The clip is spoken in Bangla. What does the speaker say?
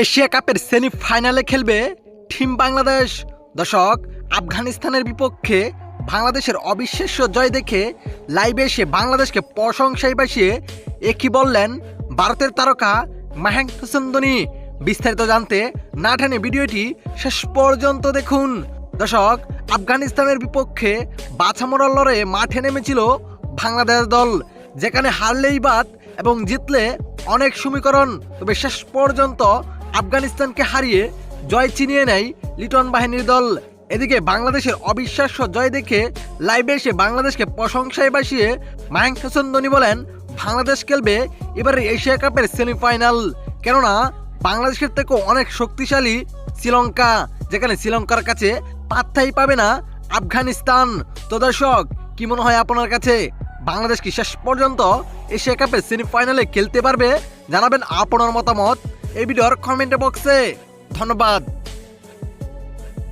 এশিয়া কাপের সেমিফাইনালে খেলবে টিম বাংলাদেশ। দর্শক, আফগানিস্তানের বিপক্ষে বাংলাদেশের অবিশ্বাস্য জয় দেখে লাইভে এসে বাংলাদেশকে প্রশংসায় বাসিয়ে একই বললেন ভারতের তারকা মাহেঙ্ক হোসেন ধোনি বিস্তারিত জানতে না টেনে ভিডিওটি শেষ পর্যন্ত দেখুন। দর্শক, আফগানিস্তানের বিপক্ষে বাছামরার লড়াইয়ে মাঠে নেমেছিল বাংলাদেশ দল, যেখানে হারলেই বাদ এবং জিতলে অনেক সমীকরণ। তবে শেষ পর্যন্ত আফগানিস্তানকে হারিয়ে জয় চিনিয়ে নেয় লিটন বাহিনীর দল। এদিকে বাংলাদেশের অবিশ্বাস্য জয় দেখে লাইভে এসে বাংলাদেশকে প্রশংসায় বাসিয়ে মায়াঙ্ক হোসেন ধোনি বলেন, বাংলাদেশ খেলবে এবারে এশিয়া কাপের সেমিফাইনাল। কেননা বাংলাদেশের থেকেও অনেক শক্তিশালী শ্রীলঙ্কা, যেখানে শ্রীলঙ্কার কাছে পাত্তাই পাবে না আফগানিস্তান। তো দর্শক, কি মনে হয় আপনার কাছে? বাংলাদেশ কি শেষ পর্যন্ত এশিয়া কাপের সেমিফাইনালে খেলতে পারবে? জানাবেন আপনার মতামত। এই ভিডিওর কমেন্ট বক্সে। ধন্যবাদ।